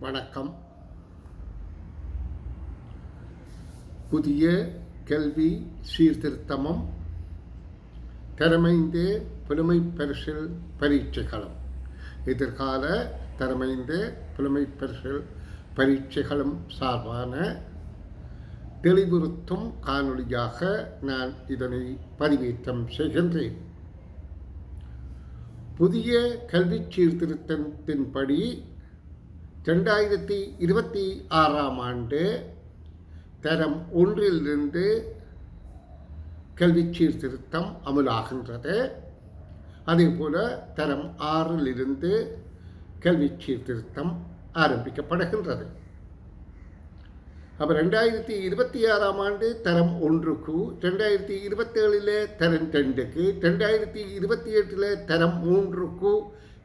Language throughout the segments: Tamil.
வணக்கம். புதிய கல்வி சீர்திருத்தமும் திறமைந்து புலமை பரிசில் பரீட்சைகளும். எதிர்கால திறமைந்து புலமை பரிசில் பரீட்சைகளும் சார்பான தெளிவுறுத்தும் காணொளியாக நான் இதனை பதிவேற்றம் செய்கின்றேன். புதிய கல்வி சீர்திருத்தத்தின்படி ரெண்டாயிரத்தி இருபத்தி ஆறாம் ஆண்டு தரம் ஒன்றிலிருந்து கல்வி சீர்திருத்தம் அமலாகின்றது. அதேபோல தரம் ஆறிலிருந்து கல்வி சீர்திருத்தம் ஆரம்பிக்கப்படுகின்றது. அப்போ ரெண்டாயிரத்தி இருபத்தி ஆறாம் ஆண்டு தரம் ஒன்றுக்கு ரெண்டாயிரத்தி இருபத்தேழில் தரம் ரெண்டுக்கு ரெண்டாயிரத்தி இருபத்தி எட்டில் தரம் மூன்றுக்கு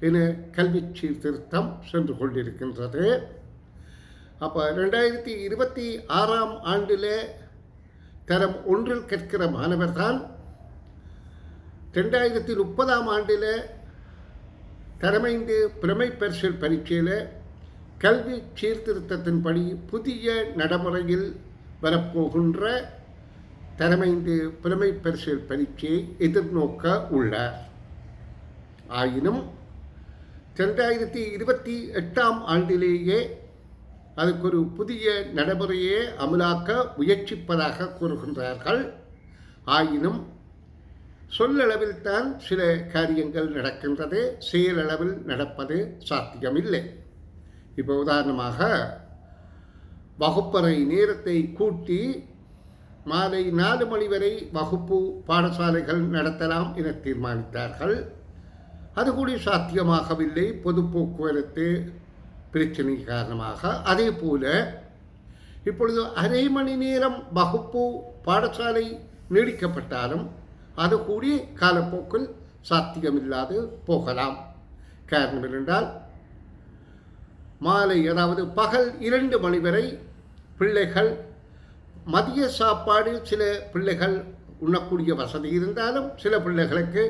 என கல்வி சீர்திருத்தம் சென்று கொண்டிருக்கின்றது. அப்போ ரெண்டாயிரத்தி இருபத்தி ஆறாம் ஆண்டில் தரம் ஒன்றில் கற்கிற மாணவர் தான் ரெண்டாயிரத்தி முப்பதாம் ஆண்டில் தரமைந்து பிரமை பரிசல் பரீட்சையில் கல்வி சீர்திருத்தத்தின்படி புதிய நடைமுறையில் வரப்போகின்ற தரமைந்து பிரமை பரிசல் பரீட்சையை எதிர்நோக்க உள்ளார். ஆயினும் ரெண்டாயிரத்தி இருபத்தி எட்டாம் ஆண்டிலேயே அதுக்கு ஒரு புதிய நடைமுறையை அமலாக்க முயற்சிப்பதாக கூறுகின்றார்கள். ஆயினும் சொல்லளவில் தான் சில காரியங்கள் நடக்கின்றது செயலளவில் நடப்பது சாத்தியமில்லை. இப்போ உதாரணமாக வகுப்பறை நேரத்தை கூட்டி மாலை நாலு மணி வரை வகுப்பு பாடசாலைகள் நடத்தலாம் என தீர்மானித்தார்கள். அது கூட சாத்தியமாகவில்லை. பொது போக்குவரத்து பிரச்சனை காரணமாக. அதே போல இப்பொழுது அரை மணி நேரம் வகுப்பு பாடசாலை நீடிக்கப்பட்டாலும் அது கூடி காலப்போக்கில் சாத்தியமில்லாது போகலாம். காரணம் என்றால் மாலை அதாவது பகல் இரண்டு மணி வரை பிள்ளைகள் மதிய சாப்பாடு சில பிள்ளைகள் உண்ணக்கூடிய வசதி இருந்தாலும் சில பிள்ளைகளுக்கு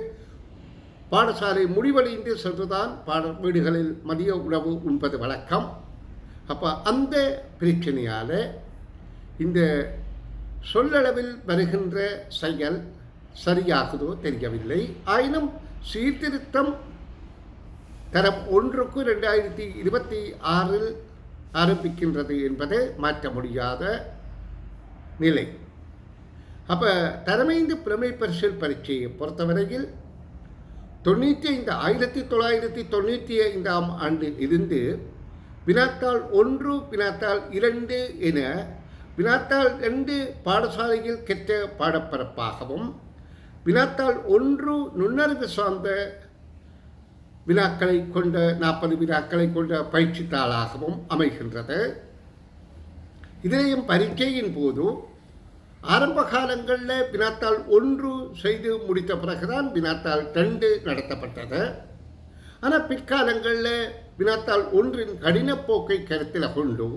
பாடசாலை முடிவடைந்து சென்றுதான் பாட வீடுகளில் மதிய உணவு உண்பது வழக்கம். அப்போ அந்த பிரச்சனையால் இந்த சொல்லளவில் வருகின்ற செயல் சரியாகுதோ தெரியவில்லை. ஆயினும் சீர்திருத்தம் தரம் ஒன்றுக்கு ரெண்டாயிரத்தி இருபத்தி ஆறில் ஆரம்பிக்கின்றது என்பது மாற்ற முடியாத நிலை. அப்போ தரமைந்து புலமை பரிசில் பரீட்சையை பொறுத்தவரையில் தொண்ணூற்றி ஐந்து ஆயிரத்தி தொள்ளாயிரத்தி தொண்ணூற்றி ஐந்தாம் ஆண்டில் இருந்து வினாத்தாள் ஒன்று வினாத்தாள் இரண்டு என வினாத்தாள் ரெண்டு பாடசாலையில் கெட்ட பாடப்பரப்பாகவும் வினாத்தாள் ஒன்று நுண்ணறிவு சார்ந்த வினாக்களை கொண்ட நாற்பது வினாக்களை கொண்ட பயிற்சித்தாளாகவும் அமைகின்றது. இதையும் பரீட்சையின் போது ஆரம்ப காலங்களில் வினாத்தாள் ஒன்று செய்து முடித்த பிறகுதான் வினாத்தாள் ரெண்டு நடத்தப்பட்டது. ஆனால் பிற்காலங்களில் வினாத்தாள் ஒன்றின் கடினப்போக்கை கருத்தில் கொண்டு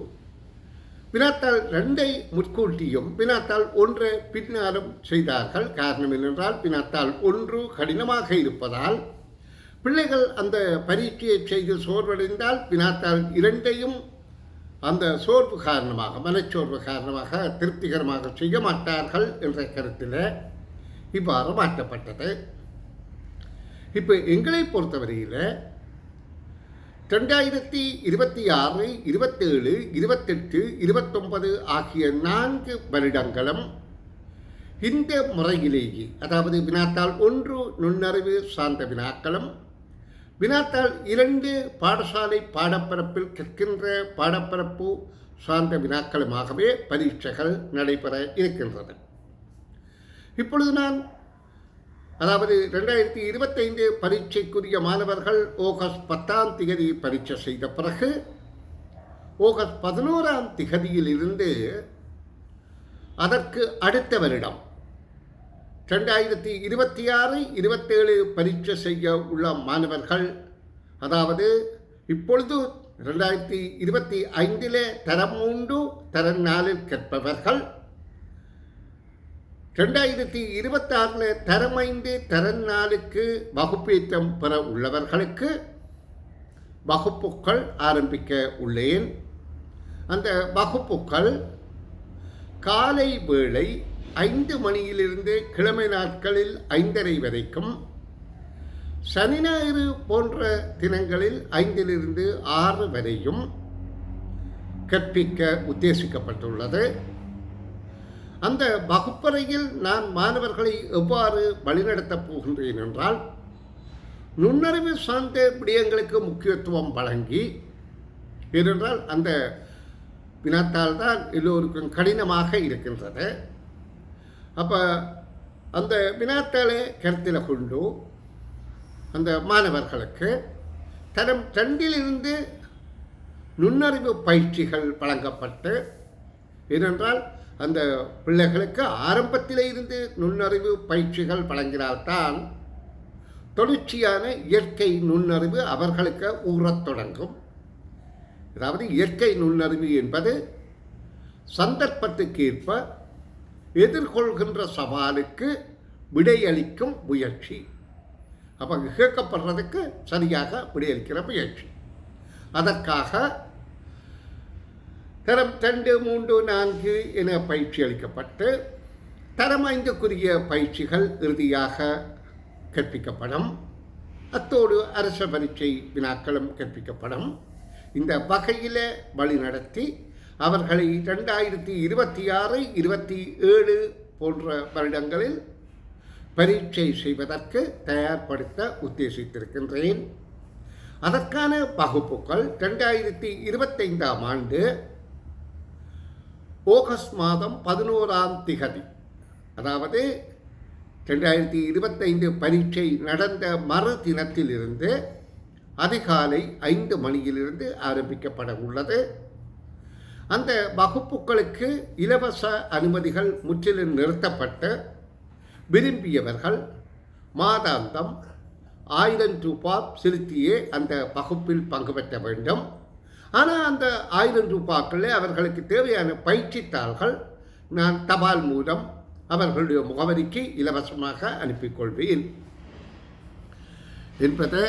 வினாத்தாள் ரெண்டை முற்கூட்டியும் வினாத்தாள் ஒன்றை பின்னாலும் செய்தார்கள். காரணம் என்னென்றால் வினாத்தாள் ஒன்று கடினமாக இருப்பதால் பிள்ளைகள் அந்த பரீட்சையை செய்து சோர்வடைந்தால் வினாத்தாள் இரண்டையும் அந்த சோர்வு காரணமாக மனச்சோர்வு காரணமாக திருப்திகரமாக செய்ய மாட்டார்கள் என்ற கருத்தில் இவ்வாறு மாற்றப்பட்டது இப்போ எங்களை பொறுத்தவரையில் ரெண்டாயிரத்தி இருபத்தி ஆறு இருபத்தேழு இருபத்தெட்டு இருபத்தொன்பது ஆகிய நான்கு வருடங்களும் இந்த முறையிலேயே அதாவது வினாத்தால் ஒன்று நுண்ணறிவு சார்ந்த வினாக்களும் வினாத்தாள் இரண்டு பாடசாலை பாடப்பரப்பில் கற்கின்ற பாடப்பரப்பு சார்ந்த வினாக்களுமாகவே பரீட்சைகள் நடைபெற இருக்கின்றன இப்பொழுது நான் அதாவது ரெண்டாயிரத்தி இருபத்தைந்து பரீட்சைக்குரிய மாணவர்கள் ஆகஸ்ட் பத்தாம் திகதி பரீட்சை செய்த பிறகு ஆகஸ்ட் பதினோராம் திகதியிலிருந்து அதற்கு அடுத்த வருடம் ரெண்டாயிரத்தி இருபத்தி ஆறு இருபத்தேழு பரீட்சை செய்ய உள்ள மாணவர்கள் அதாவது இப்பொழுது ரெண்டாயிரத்தி இருபத்தி ஐந்தில் தரம் மூன்று தரம் நாலில் கற்பவர்கள் ரெண்டாயிரத்தி இருபத்தாறில் தரம் ஐந்து தரம் நாலுக்கு வகுப்பேற்றம் பெற உள்ளவர்களுக்கு வகுப்புகள் ஆரம்பிக்க உள்ளேன். அந்த வகுப்புகள் காலை வேளை ஐந்து மணியிலிருந்து கிழமை நாட்களில் ஐந்தரை வரைக்கும் சனி ஞாயிறு போன்ற தினங்களில் ஐந்திலிருந்து ஆறு வரையும் கற்பிக்க உத்தேசிக்கப்பட்டுள்ளது. அந்த வகுப்பறையில் நான் மாணவர்களை எவ்வாறு வழிநடத்தப் போகின்றேன் என்றால் நுண்ணறிவு சார்ந்த விடயங்களுக்கு முக்கியத்துவம் வழங்கி ஏனென்றால் அந்த வினாத்தால் தான் எல்லோருக்கும் கடினமாக இருக்கின்றது. அப்போ அந்த வினாத்தாளை கருத்தில் கொண்டு அந்த மாணவர்களுக்கு தரம் ரெண்டிலிருந்து நுண்ணறிவு பயிற்சிகள் வழங்கப்பட்டு ஏனென்றால் அந்த பிள்ளைகளுக்கு ஆரம்பத்திலே இருந்து நுண்ணறிவு பயிற்சிகள் வழங்கினால்தான் தொடர்ச்சியான இயற்கை நுண்ணறிவு அவர்களுக்கு ஊறத் தொடங்கும். அதாவது இயற்கை நுண்ணறிவு என்பது சந்தர்ப்பத்துக்கு ஏற்ப எதிர்கொள்கின்ற சவாலுக்கு விடையளிக்கும் முயற்சி. அப்போ கேட்கப்படுறதுக்கு சரியாக விடையளிக்கிற முயற்சி. அதற்காக தரம் ரெண்டு மூன்று நான்கு என பயிற்சி அளிக்கப்பட்டு தரம் ஐந்துக்குரிய பயிற்சிகள் இறுதியாக கற்பிக்கப்படும். அத்தோடு அரச பரீட்சை வினாக்களும் கற்பிக்கப்படும். இந்த வகையில் வழிநடத்தி அவர்களை ரெண்டாயிரத்தி இருபத்தி ஆறு இருபத்தி ஏழு போன்ற வருடங்களில் பரீட்சை செய்வதற்கு தயார்படுத்த உத்தேசித்திருக்கின்றேன். அதற்கான வகுப்புகள் ரெண்டாயிரத்தி இருபத்தைந்தாம் ஆண்டு ஆகஸ்ட் மாதம் பதினோராம் திகதி. அதாவது ரெண்டாயிரத்தி இருபத்தைந்து பரீட்சை நடந்த மறு தினத்திலிருந்து அதிகாலை ஐந்து மணியிலிருந்து ஆரம்பிக்கப்பட உள்ளது. அந்த வகுப்புகளுக்கு இலவச அனுமதிகள் முற்றிலும் நிறுத்தப்பட்டு விரும்பியவர்கள் மாதாந்தம் ஆயிரம் ரூபாய் செலுத்தியே அந்த வகுப்பில் பங்கு பெற்ற வேண்டும். ஆனால் அந்த ஆயிரம் ரூபாக்களே அவர்களுக்கு தேவையான பயிற்சித்தாள்கள் நான் தபால் மூலம் அவர்களுடைய முகவரிக்கு இலவசமாக அனுப்பிக்கொள்வேன் என்பதை